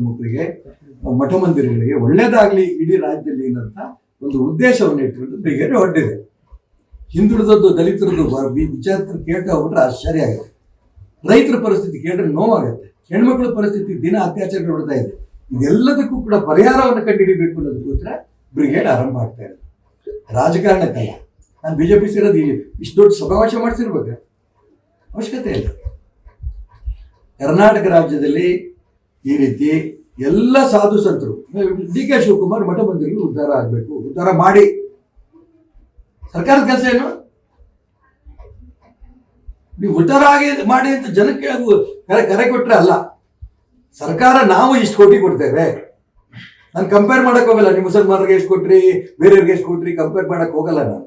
ಮಕ್ಕಳಿಗೆ ಮಠ ಮಂದಿರಗಳಿಗೆ ಒಳ್ಳೇದಾಗ್ಲಿ ಇಡೀ ರಾಜ್ಯದಲ್ಲಿ ಏನಂತ ಒಂದು ಉದ್ದೇಶವನ್ನು ಇಟ್ಕೊಂಡು ಬ್ರಿಗೇಡ್ ಹೊರಟಿದೆ. ಹಿಂದುಳಿದದ್ದು ದಲಿತರದ್ದು ಬ- ವಿಚಾರ ಕೇಳ್ತಾ ಹೋಗ್ಬಿಟ್ರೆ ಆಶ್ಚರ್ಯ ಆಗುತ್ತೆ. ರೈತರ ಪರಿಸ್ಥಿತಿ ಕೇಳಿದ್ರೆ ನೋವಾಗುತ್ತೆ. ಹೆಣ್ಮಕ್ಳ ಪರಿಸ್ಥಿತಿ ದಿನ ಅತ್ಯಾಚಾರ ನೋಡ್ತಾ ಇದೆ. ಇದೆಲ್ಲದಕ್ಕೂ ಕೂಡ ಪರಿಹಾರವನ್ನು ಕಂಡುಹಿಡಿಬೇಕು ಅನ್ನೋದಕ್ಕೋಸ್ಕರ ಬ್ರಿಗೇಡ್ ಆರಂಭ ಆಗ್ತಾ ಇದೆ. ರಾಜಕಾರಣಕ್ಕಲ್ಲ. ನಾನು ಬಿಜೆಪಿ ಸೇರೋದು ಈ- ಇಷ್ಟು ದೊಡ್ಡ ಸಮಾವೇಶ ಮಾಡಿಸಿರ್ಬೇಕು ಅವಶ್ಯಕತೆ ಇಲ್ಲ. ಕರ್ನಾಟಕ ರಾಜ್ಯದಲ್ಲಿ ಈ ರೀತಿ ಎಲ್ಲ ಸಾಧು ಸಂತರು, ಡಿ ಕೆ ಶಿವಕುಮಾರ್ ಮಠ ಮಂದಿರಗಳು ಉದ್ಧಾರ ಆಗಬೇಕು, ಉದ್ಧಾರ ಮಾಡಿ. ಸರ್ಕಾರದ ಕೆಲಸ ಏನು? ನೀವು ಉದ್ಧಾರ ಆಗಿ ಮಾಡಿ ಅಂತ ಜನಕ್ಕೆ ಕರೆ ಕರೆ ಕೊಟ್ಟರೆ ಅಲ್ಲ. ಸರ್ಕಾರ ನಾವು ಇಷ್ಟು ಕೋಟಿ ಕೊಡ್ತೇವೆ. ನಾನು ಕಂಪೇರ್ ಮಾಡಕ್ ಹೋಗಲ್ಲ. ನೀವು ಮುಸಲ್ಮಾನರಿಗೆ ಎಷ್ಟು ಕೊಟ್ರಿ, ಬೇರೆಯವ್ರಿಗೆ ಎಷ್ಟು ಕೊಟ್ರಿ ಕಂಪೇರ್ ಮಾಡಕ್ ಹೋಗಲ್ಲ ನಾನು.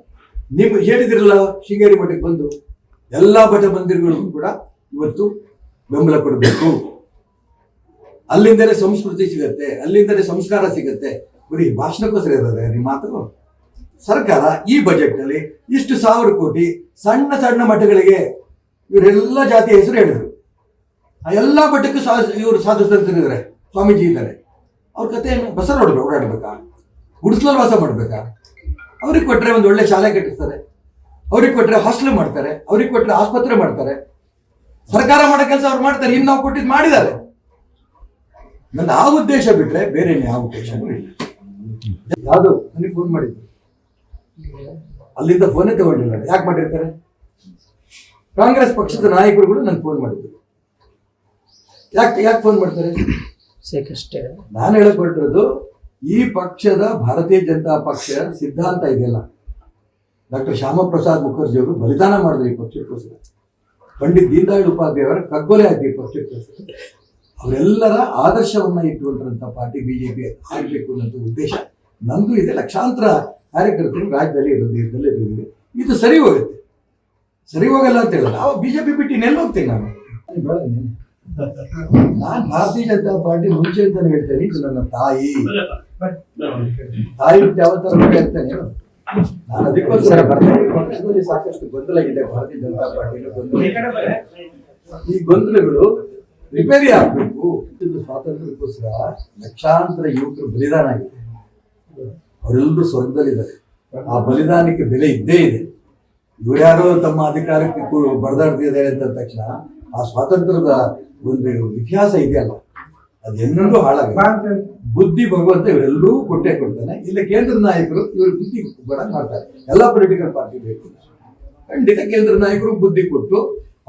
ನಿಮ್ಗೆ ಹೇಳಿದಿರಲ್ಲ, ಶೃಂಗೇರಿ ಮಠಕ್ಕೆ ಬಂದು, ಎಲ್ಲ ಮಠ ಮಂದಿರಗಳಿಗೂ ಕೂಡ ಇವತ್ತು ಬೆಂಬಲ ಕೊಡಬೇಕು. ಅಲ್ಲಿಂದಲೇ ಸಂಸ್ಕೃತಿ ಸಿಗತ್ತೆ, ಅಲ್ಲಿಂದಲೇ ಸಂಸ್ಕಾರ ಸಿಗತ್ತೆ. ಬರೀ ಭಾಷಣಕ್ಕೋಸ್ಕರ ಇರೋದೇ ನಿಮ್ಮ ಮಾತು? ಸರ್ಕಾರ ಈ ಬಜೆಟ್ನಲ್ಲಿ ಇಷ್ಟು ಸಾವಿರ ಕೋಟಿ ಸಣ್ಣ ಸಣ್ಣ ಮಠಗಳಿಗೆ ಇವರೆಲ್ಲ ಜಾತಿಯ ಹೆಸರು ಹೇಳಿದರು. ಆ ಎಲ್ಲ ಮಠಕ್ಕೂ ಸಾ ಇವರು ಸಾಧು ಸಂತರಿದ್ದಾರೆ ಸ್ವಾಮೀಜಿ ಇದ್ದಾರೆ. ಅವ್ರ ಕತೆ ಏನು ಬಸ ನೋಡ್ಬೇಕು ಓಡಾಡ್ಬೇಕಾ? ಗುಡಿಸ್ಲಲ್ಲಿ ವಾಸ ಮಾಡಬೇಕಾ? ಅವ್ರಿಗೆ ಕೊಟ್ಟರೆ ಒಂದು ಒಳ್ಳೆ ಶಾಲೆ ಕಟ್ಟಿಸ್ತಾರೆ. ಅವ್ರಿಗೆ ಕೊಟ್ಟರೆ ಹಾಸ್ಟೆಲ್ ಮಾಡ್ತಾರೆ. ಅವ್ರಿಗೆ ಕೊಟ್ಟರೆ ಆಸ್ಪತ್ರೆ ಮಾಡ್ತಾರೆ. ಸರ್ಕಾರ ಮಾಡೋ ಕೆಲಸ ಅವ್ರು ಮಾಡ್ತಾರೆ. ಇನ್ನು ನಾವು ಕೊಟ್ಟಿದ್ದು ಮಾಡಿದ್ದಾರೆ. ನನ್ನ ಆ ಉದ್ದೇಶ ಬಿಟ್ರೆ ಬೇರೆ ಯಾವ ಉದ್ದೇಶನೂ ಇಲ್ಲ. ಯಾವುದು ನನಗೆ ಫೋನ್ ಮಾಡಿದ್ದು. ಅಲ್ಲಿಂದ ಫೋನೇ ತಗೊಂಡಿಲ್ಲ. ಯಾಕೆ ಮಾಡಿರ್ತಾರೆ? ಕಾಂಗ್ರೆಸ್ ಪಕ್ಷದ ನಾಯಕರುಗಳು ನನ್ಗೆ ಫೋನ್ ಮಾಡಿದ್ರು. ಯಾಕೆ ಯಾಕೆ ಫೋನ್ ಮಾಡ್ತಾರೆ? ಸೇಕಷ್ಟೇ ನಾನು ಹೇಳಕ್ ಈ ಪಕ್ಷದ ಭಾರತೀಯ ಜನತಾ ಪಕ್ಷ ಸಿದ್ಧಾಂತ ಇದೆಯಲ್ಲ. ಡಾಕ್ಟರ್ ಶ್ಯಾಮಪ್ರಸಾದ್ ಮುಖರ್ಜಿ ಅವರು ಬಲಿದಾನ ಮಾಡಿದ್ರು ಈ ಪಕ್ಷಕ್ಕೋಸ್ಕರ. ಪಂಡಿತ್ ದೀನದಯಾಳ್ ಉಪಾಧ್ಯಾಯ ಅವರ ಕಗ್ಗೊಲೆ ಆಯ್ತು ಈ ಪಕ್ಷಕ್ಕೋಸ್ಕರ. ಅವರೆಲ್ಲರ ಆದರ್ಶವನ್ನ ಇಟ್ಟುಕೊಂಡ್ರಂತ ಪಾರ್ಟಿ ಬಿಜೆಪಿ ಆಗಬೇಕು ಅನ್ನೋದು ಉದ್ದೇಶ. ನಂದು ಇದೆ. ಲಕ್ಷಾಂತರ ಕಾರ್ಯಕರ್ತರು ರಾಜ್ಯದಲ್ಲಿ ಇರೋದು ದೇಶದಲ್ಲಿ ಇರೋದಿದೆ ಇದು. ಸರಿ ಹೋಗುತ್ತೆ. ಸರಿ ಹೋಗಲ್ಲ ಅಂತ ಹೇಳಲ್ಲ. ನಾವು ಬಿಜೆಪಿ ಬಿಟ್ಟು ನೆಲ್ಲ ಹೋಗ್ತೀನಿ ನಾನು? ನಾನು ಭಾರತೀಯ ಜನತಾ ಪಾರ್ಟಿ ಮುಂಚೆ ಅಂತ ಹೇಳ್ತೇನೆ. ಇದು ನನ್ನ ತಾಯಿ. ತಾಯಿ ಯಾವತ್ತಾರು ಹೇಳ್ತೇನೆ ನಾನು ಅದಕ್ಕೋಸ್ಕರ ಪಕ್ಷದಲ್ಲಿ ಸಾಕಷ್ಟು ಗೊಂದಲ ಇದೆ. ಭಾರತೀಯ ಜನತಾ ಪಾರ್ಟಿ ಗೊಂದಲ ಈ ಗೊಂದಲಗಳು ರಿಪೇರಿ ಆಗಬೇಕು ಇದು ಸ್ವಾತಂತ್ರ್ಯಕ್ಕೋಸ್ಕರ ಲಕ್ಷಾಂತರ ಯುವಕರು ಬಲಿದಾನ ಆಗಿದೆ. ಅವರೆಲ್ಲರೂ ಸ್ವರ್ಗದಲ್ಲಿದ್ದಾರೆ. ಆ ಬಲಿದಾನಕ್ಕೆ ಬೆಲೆ ಇದ್ದೇ ಇದೆ. ಇವ್ರ್ಯಾರೋ ತಮ್ಮ ಅಧಿಕಾರಕ್ಕೆ ಬಡದಾಡ್ತಿದ್ದಾರೆ ಅಂತ ತಕ್ಷಣ ಆ ಸ್ವಾತಂತ್ರ್ಯದ ಒಂದು ಇತಿಹಾಸ ಇದೆಯಲ್ಲ, ಅದು ಹಾಳಾಗ ಬುದ್ಧಿ ಭಗವಂತ ಇವರೆಲ್ಲರೂ ಕೊಟ್ಟೆ ಕೊಡ್ತಾನೆ. ಇಲ್ಲ ಕೇಂದ್ರ ನಾಯಕರು ಇವರು ಬುದ್ಧಿ ಬಡ ಮಾಡ್ತಾರೆ. ಎಲ್ಲ ಪೊಲಿಟಿಕಲ್ ಪಾರ್ಟಿ ಬೇಕು ಖಂಡಿತ ಕೇಂದ್ರ ನಾಯಕರು ಬುದ್ಧಿ ಕೊಟ್ಟು,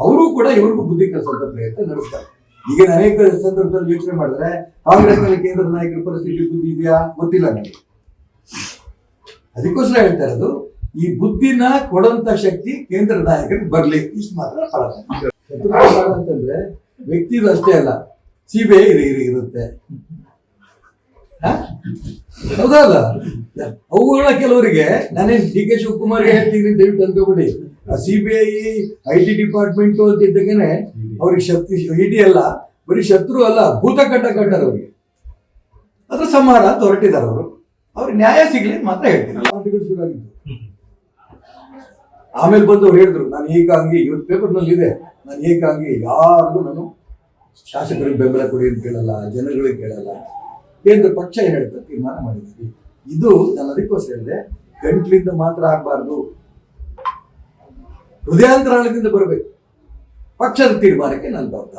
ಅವರು ಕೂಡ ಇವ್ರಿಗೂ ಬುದ್ಧಿ ಕಲಿಸುವಂತ ಪ್ರಯತ್ನ ನಡೆಸ್ತಾರೆ. ಈಗ ಅನೇಕ ಸಂದರ್ಭದಲ್ಲಿ ಯೋಚನೆ ಮಾಡಿದ್ರೆ ಕಾಂಗ್ರೆಸ್ನಲ್ಲಿ ಕೇಂದ್ರ ನಾಯಕರ ಪರಿಸ್ಥಿತಿ ಬುದ್ಧಿ ಗೊತ್ತಿಲ್ಲ ನನಗೆ ಅದಕ್ಕೋಸ್ಕರ ಹೇಳ್ತಾ ಇರೋದು, ಈ ಬುದ್ಧಿನ ಕೊಡುವಂತ ಶಕ್ತಿ ಕೇಂದ್ರ ನಾಯಕರಿಗೆ ಬರ್ಲಿ. ಇಷ್ಟು ಮಾತ್ರ ಅಂತಂದ್ರೆ ವ್ಯಕ್ತಿದು ಅಷ್ಟೇ ಅಲ್ಲ ಸಿ ಬಿ ಐ ಇರುತ್ತೆ? ಹೌದಲ್ಲ? ಅವುಗಳ ಕೆಲವರಿಗೆ, ನಾನೇನು ಡಿ ಕೆ ಶಿವಕುಮಾರ್ ಹೇಳ್ತೀನಿ ದಯವಿಟ್ಟು ಅನ್ಕೋಬಿಡಿ ಆ C B I I T department ಅಂತ ಇದ್ದಾಗೇನೆ ಅವ್ರಿಗೆ ಶಕ್ತಿ ಇಡಿ ಅಲ್ಲ ಬರೀ ಶತ್ರು ಅಲ್ಲ ಭೂತ ಕಟ್ಟ ಕಟ್ಟಾರ ಅವ್ರಿಗೆ. ಅದ್ರ ಸಂಹಾರ ಅಂತ ಹೊರಟಿದ್ದಾರೆ ಅವರು. ಅವ್ರಿಗೆ ನ್ಯಾಯ ಸಿಗ್ಲಿ ಮಾತ್ರ ಹೇಳ್ತೀನಿ. ಆಮೇಲೆ ಬಂದು ಅವ್ರು ಹೇಳಿದ್ರು ನಾನು ಏಕಾಂಗಿ ಇವತ್ತು ಪೇಪರ್ನಲ್ಲಿ ಇದೆ. ನಾನು ಏಕಾಂಗಿ ಯಾರಿಗೂ ನಾನು ಶಾಸಕರಿಗೆ ಬೆಂಬಲ ಕೊಡಿ ಅಂತ ಕೇಳಲ್ಲ ಜನಗಳಿಗೆ ಕೇಳಲ್ಲ. ಕೇಂದ್ರ ಪಕ್ಷ ಏನ್ ಹೇಳ್ತಾರೆ ತೀರ್ಮಾನ ಮಾಡಿದ್ವಿ ಇದು ನಾನು ಅದಕ್ಕೋಸ್ಕರ ಹೇಳಿದೆ. ಗಂಟ್ಲಿಂದ ಮಾತ್ರ ಆಗಬಾರ್ದು. ಹೃದಯಾಂತರಾಳದಿಂದ ಬರಬೇಕು. ಪಕ್ಷದ ತೀರ್ಮಾನಕ್ಕೆ ನಾನು ಬದ್ಧ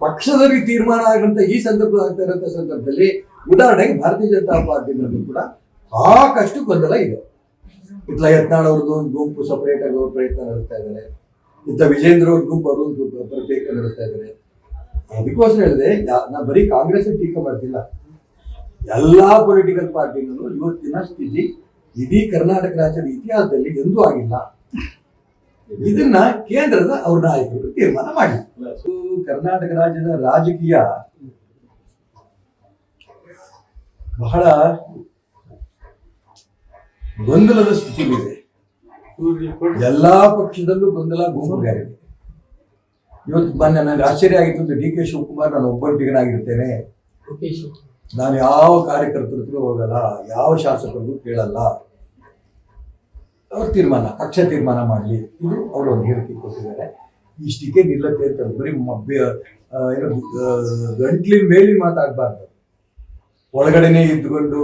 ಪಕ್ಷದಲ್ಲಿ ತೀರ್ಮಾನ ಆಗಂತ ಈ ಸಂದರ್ಭ ಆಗ್ತಾ ಇರೋಂಥ ಸಂದರ್ಭದಲ್ಲಿ ಉದಾಹರಣೆಗೆ ಭಾರತೀಯ ಜನತಾ ಪಾರ್ಟಿನಲ್ಲಿ ಕೂಡ ಸಾಕಷ್ಟು ಗೊಂದಲ ಇದೆ. ಇತ್ಲ ಯತ್ನಾಳ್ ಅವ್ರದ್ದು ಒಂದು ಗುಂಪು ಸಪರೇಟ್ ಆಗಿ ಪ್ರಯತ್ನ ನಡೆಸ್ತಾ ಇದ್ದಾರೆ. ಇತ್ತ ವಿಜೇಂದ್ರ ಅವ್ರ ಗುಂಪು ಅವರು ಒಂದು ಗುಂಪು ಪ್ರತ್ಯೇಕ ನಡೆಸ್ತಾ ಇದ್ದಾರೆ. ಅದಕ್ಕೋಸ್ಕರ ಹೇಳಿದೆ ನಾ ಬರೀ ಕಾಂಗ್ರೆಸ್ ಟೀಕೆ ಮಾಡ್ತಿಲ್ಲ. ಎಲ್ಲಾ ಪೊಲಿಟಿಕಲ್ ಪಾರ್ಟಿಗಳು ಇವತ್ತಿನ ಸ್ಥಿತಿ ಇಡೀ ಕರ್ನಾಟಕ ರಾಜ್ಯದ ಇತಿಹಾಸದಲ್ಲಿ ಎಂದೂ ಆಗಿಲ್ಲ. ಇದನ್ನ ಕೇಂದ್ರದ ಅವ್ರ ನಾಯಕರು ತೀರ್ಮಾನ ಮಾಡಿ ಕರ್ನಾಟಕ ರಾಜ್ಯದ ರಾಜಕೀಯ ಬಹಳ ಗೊಂದಲದ ಸ್ಥಿತಿಗಿದೆ ಎಲ್ಲಾ ಪಕ್ಷದಲ್ಲೂ ಗೊಂದಲ ಗುಂಪುಗಾರಿದೆ. ಇವತ್ತು ಮೊನ್ನೆ ನನಗೆ ಆಶ್ಚರ್ಯ ಆಗಿತ್ತು ಡಿ ಕೆ ಶಿವಕುಮಾರ್ ನಾನು ಒಬ್ಬಂಟಿಗನಾಗಿರ್ತೇನೆ ನಾನು ಯಾವ ಕಾರ್ಯಕರ್ತರ ಹತ್ರ ಹೋಗಲ್ಲ ಯಾವ ಶಾಸಕರಿಗೂ ಕೇಳಲ್ಲ. ಅವ್ರ ತೀರ್ಮಾನ ಪಕ್ಷ ತೀರ್ಮಾನ ಮಾಡಲಿ. ಇದು ಅವರು ಒಂದು ಹೇಳಿಕೆ ಕೊಟ್ಟಿದ್ದಾರೆ. ಇಷ್ಟಕ್ಕೆ ನಿಲ್ಲತ್ತೆ ಅಂತ ಬರೀ ಏನು ಆ, ಗಂಟ್ಲಿನ ಮೇಲಿನ ಮಾತಾಡಬಾರ್ದು. ಒಳಗಡೆನೆ ಇದ್ದುಕೊಂಡು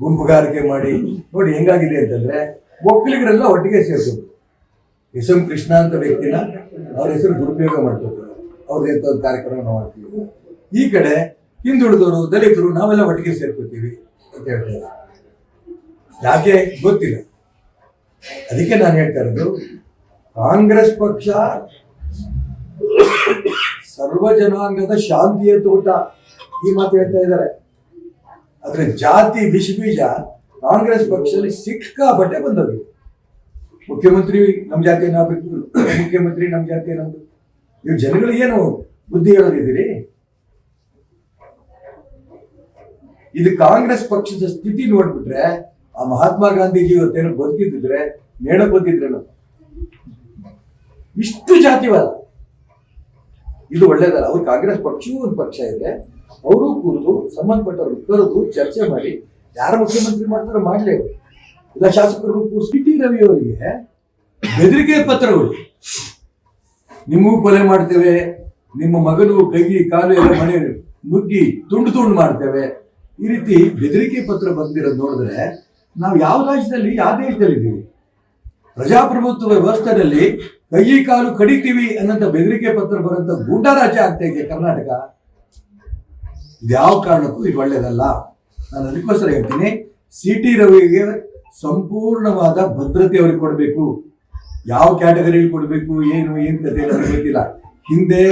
ಗುಂಪುಗಾರಿಕೆ ಮಾಡಿ ನೋಡಿ ಹೆಂಗಾಗಿದೆ ಅಂತಂದ್ರೆ ಒಕ್ಕಲಿಗರೆಲ್ಲ ಒಟ್ಟಿಗೆ ಸೇರಿಸೋದು ಎಸ್ ಎಂ ಕೃಷ್ಣ ಅಂತ ವ್ಯಕ್ತಿನ ಅವ್ರ ಹೆಸರು ದುರುಪಯೋಗ ಮಾಡ್ಕೊತಾರೆ. ಅವ್ರದ್ದು ಎಂತ ಒಂದು ಕಾರ್ಯಕ್ರಮ ಮಾಡ್ತೀವಿ. ಈ ಕಡೆ ಹಿಂದುಳಿದವರು ದಲಿತರು ನಾವೆಲ್ಲ ಒಟ್ಟಿಗೆ ಸೇರ್ಕೊತೀವಿ ಅಂತ ಹೇಳ್ತಾರೆ. ಯಾಕೆ? ಗೊತ್ತಿಲ್ಲ. ಅದಕ್ಕೆ ನಾನು ಹೇಳ್ತಾ ಇರೋದು, ಕಾಂಗ್ರೆಸ್ ಪಕ್ಷ ಸರ್ವ ಜನಾಂಗದ ಶಾಂತಿಯ ತೋಟ ಈ ಮಾತು ಹೇಳ್ತಾ ಇದ್ದಾರೆ. ಆದ್ರೆ ಜಾತಿ ವಿಷ ಬೀಜ ಕಾಂಗ್ರೆಸ್ ಪಕ್ಷದಲ್ಲಿ ಸಿಕ್ಕಾಪಟ್ಟೆ ಬಂದದ್ದು ಮುಖ್ಯಮಂತ್ರಿ ನಮ್ಮ ಜಾತಿ ಏನಾಗಬೇಕು? ಮುಖ್ಯಮಂತ್ರಿ ನಮ್ಮ ಜಾತಿ ಏನಾದ್ರು ನೀವು ಜನಗಳಿಗೆ ಏನು ಬುದ್ಧಿ ಹೇಳೋದಿದ್ದೀರಿ? ಇದು ಕಾಂಗ್ರೆಸ್ ಪಕ್ಷದ ಸ್ಥಿತಿ ನೋಡ್ಬಿಟ್ರೆ ಆ ಮಹಾತ್ಮ ಗಾಂಧೀಜಿ ಇವತ್ತೇನು ಬದುಕಿದ್ರೆ ನೇಣ ಬಂದಿದ್ರೇನು ಇಷ್ಟು ಜಾತಿವಾದ. ಇದು ಒಳ್ಳೇದಲ್ಲ, ಅವ್ರು ಕಾಂಗ್ರೆಸ್ ಪಕ್ಷವೂ ಒಂದು ಪಕ್ಷ ಇದೆ. ಅವರು ಕೂತು ಸಂಬಂಧಪಟ್ಟವರು ಕರೆದು ಚರ್ಚೆ ಮಾಡಿ, ಯಾರು ಮುಖ್ಯಮಂತ್ರಿ ಮಾಡ್ತಾರೋ ಮಾಡಲೇ. ಇಲ್ಲ ಶಾಸಕರು ಕೂರಿಸಿ. ರವಿ ಅವರಿಗೆ ಬೆದರಿಕೆ ಪತ್ರಗಳು. ನಿಮಗೂ ಕೊಲೆ ಮಾಡ್ತೇವೆ, ನಿಮ್ಮ ಮಗನು ಕೈಗೆ ಕಾಲು ಎಲ್ಲ ಮನೆ ನುಗ್ಗಿ ತುಂಡು ತುಂಡು ಮಾಡ್ತೇವೆ. ಈ ರೀತಿ ಬೆದರಿಕೆ ಪತ್ರ ಬಂದಿರೋದು ನೋಡಿದ್ರೆ ನಾವು ಯಾವ ರಾಜ್ಯದಲ್ಲಿ, ಯಾವ ದೇಶದಲ್ಲಿ ಇದ್ದೀವಿ? ಪ್ರಜಾಪ್ರಭುತ್ವ ವ್ಯವಸ್ಥೆಯಲ್ಲಿ ಕೈ ಕಾಲು ಕಡಿತೀವಿ ಅನ್ನೋಂಥ ಬೆದರಿಕೆ ಪತ್ರ ಬರೋಂಥ ಗೂಂಡಾ ರಾಜ್ಯ ಆಗ್ತಾ ಕರ್ನಾಟಕ. ಯಾವ ಕಾರಣಕ್ಕೂ ಇದು ಒಳ್ಳೇದಲ್ಲ. ನಾನು ಅದಕ್ಕೋಸ್ಕರ ಹೇಳ್ತೀನಿ ಸಿ ಟಿ ರವಿಗೆ ಸಂಪೂರ್ಣವಾದ ಭದ್ರತೆ ಅವ್ರಿಗೆ ಕೊಡಬೇಕು. ಯಾವ ಕ್ಯಾಟಗರಿಯಲ್ಲಿ ಕೊಡಬೇಕು, ಏನು ಏನು ಕಥೆ ಗೊತ್ತಿಲ್ಲ. ಹಿಂದೆ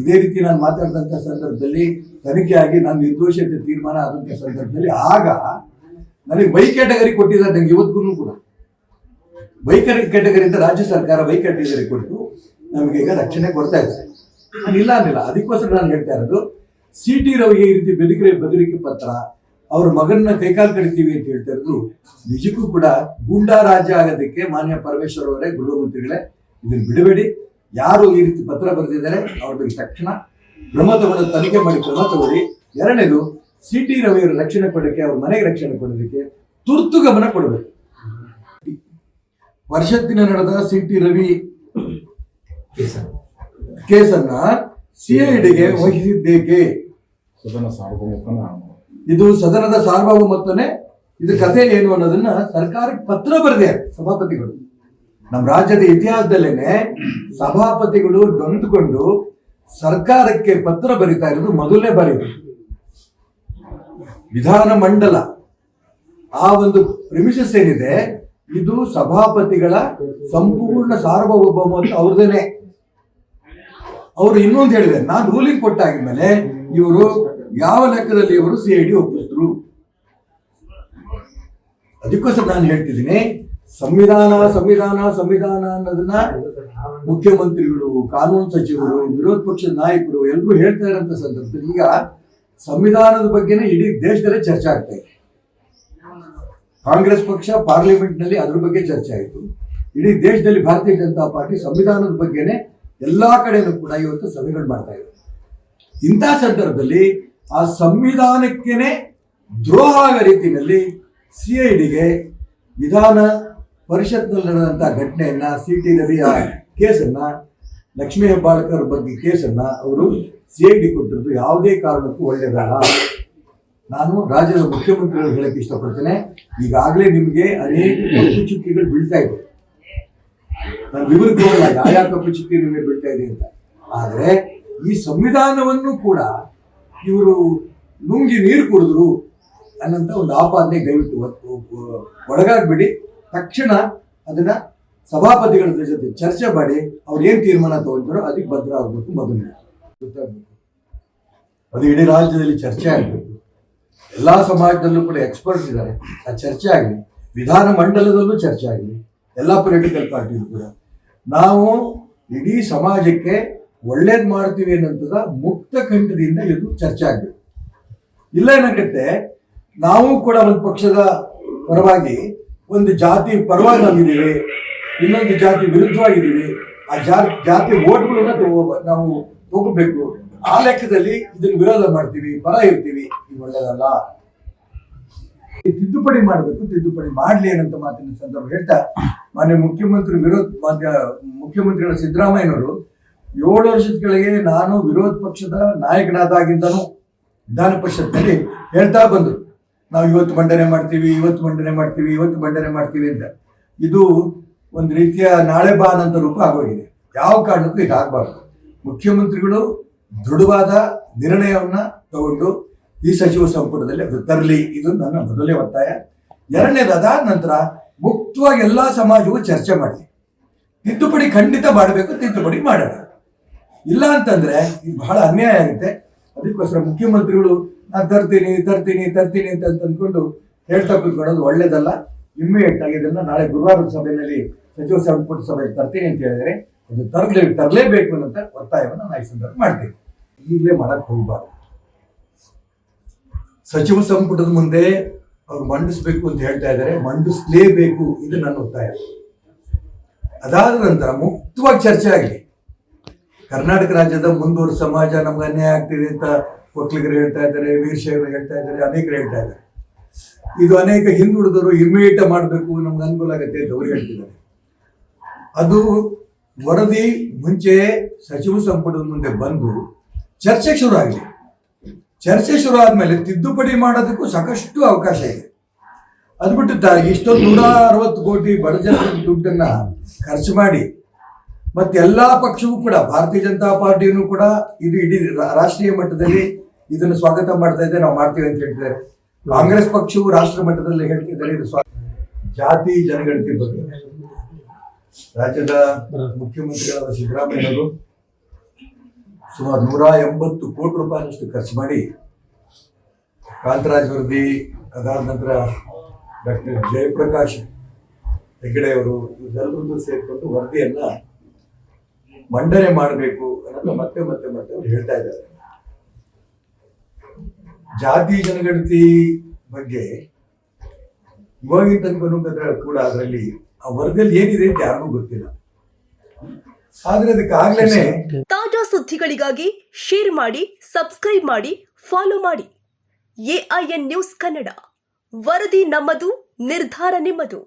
ಇದೇ ರೀತಿ ನಾನು ಮಾತಾಡಿದಂಥ ಸಂದರ್ಭದಲ್ಲಿ ತನಿಖೆಯಾಗಿ ನಾನು ನಿರ್ದೋಷ ತೀರ್ಮಾನ ಆದಂಥ ಸಂದರ್ಭದಲ್ಲಿ ಆಗ ನನಗೆ ವೈ ಕ್ಯಾಟಗರಿ ಕೊಟ್ಟಿದ್ದಾರೆ, ನಂಗೆ ಇವತ್ತಿಗೂ ಕೂಡ. ವೈ ಕ್ಯಾಟಗರಿ ಅಂತ ರಾಜ್ಯ ಸರ್ಕಾರ ವೈ ಕ್ಯಾಟಗರಿ ಕೊಟ್ಟು ನಮಗೆ ಈಗ ರಕ್ಷಣೆ ಕೊಡ್ತಾ ಇದೆ. ನಾನು ಇಲ್ಲ ಅನ್ನಿಲ್ಲ. ಅದಕ್ಕೋಸ್ಕರ ನಾನು ಹೇಳ್ತಾ ಇರೋದು ಸಿ ಟಿ ರವಿಗೆ ಈ ರೀತಿ ಬೆದರಿಕೆ ಬೆದರಿಕೆ ಪತ್ರ, ಅವ್ರ ಮಗನ ಕೈಕಾಲು ಕಡಿತೀವಿ ಅಂತ ಹೇಳ್ತಾ ಇರೋದು, ನಿಜಕ್ಕೂ ಕೂಡ ಗೂಂಡಾ ರಾಜ್ಯ ಆಗೋದಕ್ಕೆ ಮಾನ್ಯ ಪರಮೇಶ್ವರ್ ಅವರೇ ಗೃಹಮಂತ್ರಿಗಳೇ ಇದನ್ನ ಬಿಡಬೇಡಿ. ಯಾರು ಈ ರೀತಿ ಪತ್ರ ಬರೆದಿದ್ದಾರೆ, ಅವ್ರ ಬಗ್ಗೆ ತಕ್ಷಣ ಕ್ರಮ ತಗೊಂಡು ತನಿಖೆ ಮಾಡಿ, ಕ್ರಮ ತಗೊಳ್ಳಿ. ಎರಡನೇದು ಸಿ ಟಿ ರವಿಯವರ ರಕ್ಷಣೆ ಕೊಡೋಕ್ಕೆ ಅವ್ರ ಮನೆಗೆ ರಕ್ಷಣೆ ಕೊಡೋದಕ್ಕೆ ತುರ್ತು ಗಮನ ಕೊಡಬೇಕು. ವರ್ಷತ್ತಿನ ನಡೆದ ಸಿ ಟಿ ರವಿ ಕೇಸನ್ನ. ಸಿಐಡಿಗೆ ವಹಿಸಿದ್ದೇಕೆ? ಸದನ ಇದು ಸದನದ ಸಾರ್ವಭೌಮತ್ವನೇ? ಇದು ಕಥೆ ಏನು ಅನ್ನೋದನ್ನ ಸರ್ಕಾರಕ್ಕೆ ಪತ್ರ ಬರೆದೇ ಸಭಾಪತಿಗಳು. ನಮ್ಮ ರಾಜ್ಯದ ಇತಿಹಾಸದಲ್ಲೇನೆ ಸಭಾಪತಿಗಳು ದೊಂದುಕೊಂಡು ಸರ್ಕಾರಕ್ಕೆ ಪತ್ರ ಬರಿತಾ ಇರೋದು ಮೊದಲನೇ ಬಾರಿ. ವಿಧಾನ ಮಂಡಲ. ಆ ಒಂದು ಪ್ರಿಮಿಷಸ್ ಏನಿದೆ, ಇದು ಸಭಾಪತಿಗಳ ಸಂಪೂರ್ಣ ಸಾರ್ವಭೌಮತ್ವ ಅವ್ರದೇನೆ. ಅವರು ಇನ್ನೊಂದು ಹೇಳಿದೆ ನಾನು ರೂಲಿಂಗ್ ಕೊಟ್ಟಾಗಿದ್ಮೇಲೆ ಇವರು ಯಾವ ಲೆಕ್ಕದಲ್ಲಿ ಇವರು ಸಿ ಐ ಡಿ ಒಪ್ಪಿಸಿದ್ರು. ಅದಕ್ಕೋಸ್ಕರ ನಾನು ಹೇಳ್ತಿದ್ದೀನಿ, ಸಂವಿಧಾನ ಸಂವಿಧಾನ ಸಂವಿಧಾನ ಅನ್ನೋದನ್ನ ಮುಖ್ಯಮಂತ್ರಿಗಳು, ಕಾನೂನು ಸಚಿವರು, ವಿರೋಧ ಪಕ್ಷದ ನಾಯಕರು ಎಲ್ಲರೂ ಹೇಳ್ತಾ ಇರೋಂಥ ಸಂದರ್ಭದಲ್ಲಿ ಈಗ ಸಂವಿಧಾನದ ಬಗ್ಗೆನೇ ಇಡೀ ದೇಶದಲ್ಲೇ ಚರ್ಚೆ ಆಗ್ತಾ ಇದೆ. ಕಾಂಗ್ರೆಸ್ ಪಕ್ಷ ಪಾರ್ಲಿಮೆಂಟ್ನಲ್ಲಿ ಅದ್ರ ಬಗ್ಗೆ ಚರ್ಚೆ ಆಯಿತು. ಇಡೀ ದೇಶದಲ್ಲಿ ಭಾರತೀಯ ಜನತಾ ಪಾರ್ಟಿ ಸಂವಿಧಾನದ ಬಗ್ಗೆನೇ ಎಲ್ಲಾ ಕಡೆನೂ ಕೂಡ ಇವತ್ತು ಸಭೆಗಳು ಮಾಡ್ತಾ ಇದೆ. ಇಂಥ ಸಂದರ್ಭದಲ್ಲಿ ಆ ಸಂವಿಧಾನಕ್ಕೇನೆ ದ್ರೋಹ ರೀತಿಯಲ್ಲಿ ಸಿ ಐ ಡಿಗೆ ವಿಧಾನ ಪರಿಷತ್ನಲ್ಲಿ ನಡೆದಂಥ ಘಟನೆಯನ್ನ ಸಿ ಟಿ ರವಿಯ ಕೇಸನ್ನ ಲಕ್ಷ್ಮೀ ಹೆಬ್ಬಾಳ್ಕರ್ ಬಗ್ಗೆ ಕೇಸನ್ನ ಅವರು ಸಿ ಐ ಕೊಟ್ಟಿರೋದು ಯಾವುದೇ ಕಾರಣಕ್ಕೂ ಒಳ್ಳೆಯದಲ್ಲ ನಾನು ರಾಜ್ಯದ ಮುಖ್ಯಮಂತ್ರಿಗಳು ಹೇಳಕ್ಕೆ ಇಷ್ಟಪಡ್ತೇನೆ. ಈಗಾಗಲೇ ನಿಮಗೆ ಅನೇಕ ಕಪ್ಪು ಚುಕ್ಕಿಗಳು ಬೀಳ್ತಾ ಇದೆ ನಾನು ವಿವರಕ್ಕೆ ಹೋಗಲ್ಲ ಯಾವ ಕಪ್ಪು ಚುಕ್ಕಿ ನಿಮಗೆ ಬೀಳ್ತಾ ಇದೆ ಅಂತ. ಆದರೆ ಈ ಸಂವಿಧಾನವನ್ನು ಕೂಡ ಇವರು ನುಂಗಿ ನೀರು ಕುಡಿದ್ರು ಅನ್ನಂತ ಒಂದು ಆಪಾದನೆ ದಯವಿಟ್ಟು ಒಳಗಾಗ್ಬಿಡಿ. ತಕ್ಷಣ ಅದನ್ನ ಸಭಾಪತಿಗಳ ಜೊತೆ ಚರ್ಚೆ ಮಾಡಿ ಅವ್ರು ಏನ್ ತೀರ್ಮಾನ ತಗೊಂತಾರೋ ಅದಕ್ಕೆ ಭದ್ರ ಆಗ್ಬೇಕು ಮೊದಲು ಅದು ಇಡೀ ರಾಜ್ಯದಲ್ಲಿ ಚರ್ಚೆ ಆಗಬೇಕು ಎಲ್ಲ ಸಮಾಜದಲ್ಲೂ ಕೂಡ ಎಕ್ಸ್ಪರ್ಟ್ಸ್ ಇದ್ದಾರೆ. ಆ ಚರ್ಚೆ ಆಗಲಿ ವಿಧಾನ ಮಂಡಲದಲ್ಲೂ ಚರ್ಚೆ ಆಗಲಿ ಎಲ್ಲ ಪೊಲಿಟಿಕಲ್ ಪಾರ್ಟಿ ಕೂಡ. ನಾವು ಇಡೀ ಸಮಾಜಕ್ಕೆ ಒಳ್ಳೇದು ಮಾಡ್ತೀವಿ ಅನ್ನೋಂಥದ ಮುಕ್ತ ಕಂಠದಿಂದ ಇದು ಚರ್ಚೆ ಆಗಬೇಕು ಇಲ್ಲ ಏನಾಗುತ್ತೆ ನಾವು ಕೂಡ ಒಂದು ಪಕ್ಷದ ಪರವಾಗಿ ಒಂದು ಜಾತಿ ಪರವಾಗಿ ನಾವಿದ್ದೀವಿ ಇನ್ನೊಂದು ಜಾತಿ ವಿರುದ್ಧವಾಗಿದ್ದೀವಿ, ಆ ಜಾತಿ ಜಾತಿ ಓಟ್ಗಳನ್ನ ನಾವು ತಗೋಬೇಕು ಆ ಲೆಕ್ಕದಲ್ಲಿ ಇದನ್ನ ವಿರೋಧ ಮಾಡ್ತೀವಿ ಪರ ಇರ್ತೀವಿ ಇದು ಒಳ್ಳೇದಲ್ಲ. ತಿದ್ದುಪಡಿ ಮಾಡಬೇಕು, ತಿದ್ದುಪಡಿ ಮಾಡ್ಲಿ ಏನಂತ ಮಾತಿನ ಸಂದರ್ಭ ಹೇಳ್ತಾ, ಮಾನ್ಯ ಮುಖ್ಯಮಂತ್ರಿ ವಿರೋಧ, ಮಾನ್ಯ ಮುಖ್ಯಮಂತ್ರಿಗಳ ಸಿದ್ದರಾಮಯ್ಯನವರು, ಏಳು ವರ್ಷದ ಕೆಳಗೆ ನಾನು ವಿರೋಧ ಪಕ್ಷದ ನಾಯಕನಾದಾಗಿಂದನೂ ವಿಧಾನ ಪರಿಷತ್ನಲ್ಲಿ ಹೇಳ್ತಾ ಬಂದರು. ನಾವು ಇವತ್ತು ಮಂಡನೆ ಮಾಡ್ತೀವಿ, ಇವತ್ತು ಮಂಡನೆ ಮಾಡ್ತೀವಿ, ಇವತ್ತು ಮಂಡನೆ ಮಾಡ್ತೀವಿ ಅಂತ. ಇದು ಒಂದು ರೀತಿಯ ನಾಳೆ ಬಾ ರೂಪ ಆಗೋಗಿದೆ. ಯಾವ ಕಾರಣಕ್ಕೂ ಇದಾಗಬಾರ್ದು. ಮುಖ್ಯಮಂತ್ರಿಗಳು ದೃಢವಾದ ನಿರ್ಣಯವನ್ನ ತಗೊಂಡು ಈ ಸಚಿವ ಸಂಪುಟದಲ್ಲಿ ಅದು ತರಲಿ. ಇದು ನನ್ನ ಮೊದಲೇ ಒತ್ತಾಯ. ಎರಡನೇದಾದ ನಂತರ ಮುಕ್ತವಾಗಿ ಎಲ್ಲ ಸಮಾಜವು ಚರ್ಚೆ ಮಾಡಲಿ. ತಿದ್ದುಪಡಿ ಖಂಡಿತ ಮಾಡಬೇಕು, ತಿದ್ದುಪಡಿ ಮಾಡೋಣ ಇಲ್ಲ ಅಂತಂದ್ರೆ ಇದು ಬಹಳ ಅನ್ಯಾಯ ಆಗುತ್ತೆ. ಅದಕ್ಕೋಸ್ಕರ ಮುಖ್ಯಮಂತ್ರಿಗಳು ನಾನು ತರ್ತೀನಿ ತರ್ತೀನಿ ತರ್ತೀನಿ ಅಂತ ಅಂದ್ಕೊಂಡು ಹೇಳ್ತಾ ಕೂತ್ಕೊಳ್ಳೋದು ಒಳ್ಳೇದಲ್ಲ. ಇಮ್ಮಿಡಿಯೇಟ್ ಆಗಿ ಇದನ್ನ ನಾಳೆ ಗುರುವಾರದ ಸಭೆಯಲ್ಲಿ ಸಚಿವ ಸಂಪುಟ ಸಭೆಯಲ್ಲಿ ತರ್ತೀನಿ ಅಂತ ಹೇಳಿದರೆ ಅದು ತರಲೇ, ತರಲೇಬೇಕು ಅನ್ನೋ ಒತ್ತಾಯವನ್ನು ನಾನು ಈ ಸಂದರ್ಭ ಮಾಡ್ತೀನಿ ಈಗಲೇ ಮಾಡಕ್ ಹೋಗ್ಬಾರ್ದು. ಸಚಿವ ಸಂಪುಟದ ಮುಂದೆ ಅವ್ರು ಮಂಡಿಸ್ಬೇಕು ಅಂತ ಹೇಳ್ತಾ ಇದ್ದಾರೆ, ಮಂಡಿಸ್ಲೇಬೇಕು ಇದು ನನ್ನ ಒತ್ತಾಯ. ಅದಾದ ನಂತರ ಮುಕ್ತವಾಗಿ ಚರ್ಚೆ ಆಗಲಿ. ಕರ್ನಾಟಕ ರಾಜ್ಯದ ಮುಂದೂರು ಸಮಾಜ ನಮ್ಗೆ ಅನ್ಯಾಯ ಆಗ್ತಿದೆ ಅಂತ ಒಕ್ಕಲಿಗರು ಹೇಳ್ತಾ ಇದ್ದಾರೆ, ವೀರಶೈವರು ಹೇಳ್ತಾ ಇದ್ದಾರೆ, ಅನೇಕರು ಹೇಳ್ತಾ ಇದ್ದಾರೆ. ಇದು ಅನೇಕ ಹಿಂದುಳಿದವರು ಇಮಿಡಿಯೇಟ್ ಮಾಡಬೇಕು ನಮ್ಗೆ ಅನುಕೂಲ ಆಗುತ್ತೆ ಅಂತ ಅವ್ರು ಹೇಳ್ತಿದ್ದಾರೆ. ಅದು ವರದಿ ಮುಂಚೆ ಸಚಿವ ಸಂಪುಟದ ಮುಂದೆ ಬಂದು ಚರ್ಚೆ ಶುರು ಆಗಿದೆ ಚರ್ಚೆ ಶುರು ಆದ್ಮೇಲೆ ತಿದ್ದುಪಡಿ ಮಾಡೋದಕ್ಕೂ ಸಾಕಷ್ಟು ಅವಕಾಶ ಇದೆ. ಅದು ಬಿಟ್ಟು ಇಷ್ಟೊಂದು ನೂರ ಅರವತ್ತು ಕೋಟಿ ಬಡ ದುಡ್ಡನ್ನ ಖರ್ಚು ಮಾಡಿ, ಮತ್ತೆ ಎಲ್ಲಾ ಪಕ್ಷವೂ ಕೂಡ, ಭಾರತೀಯ ಜನತಾ ಪಾರ್ಟಿಯನ್ನು ಕೂಡ ಇದು ಇಡೀ ರಾಷ್ಟ್ರೀಯ ಮಟ್ಟದಲ್ಲಿ ಇದನ್ನು ಸ್ವಾಗತ ಮಾಡ್ತಾ ಇದ್ದೆ ನಾವು ಮಾಡ್ತೀವಿ ಅಂತ ಹೇಳ್ತಿದ್ದಾರೆ. ಕಾಂಗ್ರೆಸ್ ಪಕ್ಷವು ರಾಷ್ಟ್ರ ಮಟ್ಟದಲ್ಲಿ ಹೇಳ್ತಿದ್ದಾರೆ, ಇದು ಸ್ವಾಗತ ಜಾತಿ, ಜನಗಣತಿ ಬಗ್ಗೆ. ರಾಜ್ಯದ ಮುಖ್ಯಮಂತ್ರಿಗಳಾದ ಸಿದ್ದರಾಮಯ್ಯವರು ಸುಮಾರು ನೂರ ಎಂಬತ್ತು ಕೋಟಿ ರೂಪಾಯಿನಷ್ಟು ಖರ್ಚು ಮಾಡಿ ಕಾಂತರಾಜ್ ವರದಿ ಅದಾದ ನಂತರ ಡಾಕ್ಟರ್ ಜಯಪ್ರಕಾಶ್ ಹೆಗ್ಗಡೆಯವರು ಅವರು ಇವರೆಲ್ಲರದ್ದು ಸೇರಿಕೊಂಡು ವರದಿಯನ್ನು ಮಂಡನೆ ಮಾಡಬೇಕು ಅನ್ನೋದು ಮತ್ತೆ ಮತ್ತೆ ಮತ್ತೆ ಅವ್ರು ಹೇಳ್ತಾ ಇದ್ದಾರೆ. ಜಾತಿ ಜನಗಣತಿ ಬಗ್ಗೆ ಇವಾಗಿನ ತನಕ ಕೂಡ ಅದರಲ್ಲಿ ಆ ವರ್ಗದಲ್ಲಿ ಏನಿದೆ ಅಂತ ಯಾರಿಗೂ ಗೊತ್ತಿಲ್ಲ. ಆದ್ರೆ ಅದಕ್ಕಾಗ್ಲೇನೆ ತಾಜಾ ಸುದ್ದಿಗಳಿಗಾಗಿ ಶೇರ್ ಮಾಡಿ ಸಬ್ಸ್ಕ್ರೈಬ್ ಮಾಡಿ ಫಾಲೋ ಮಾಡಿ. AIN news Kannada. ವರದಿ ನಮ್ಮದು, ನಿರ್ಧಾರ ನಿಮ್ಮದು.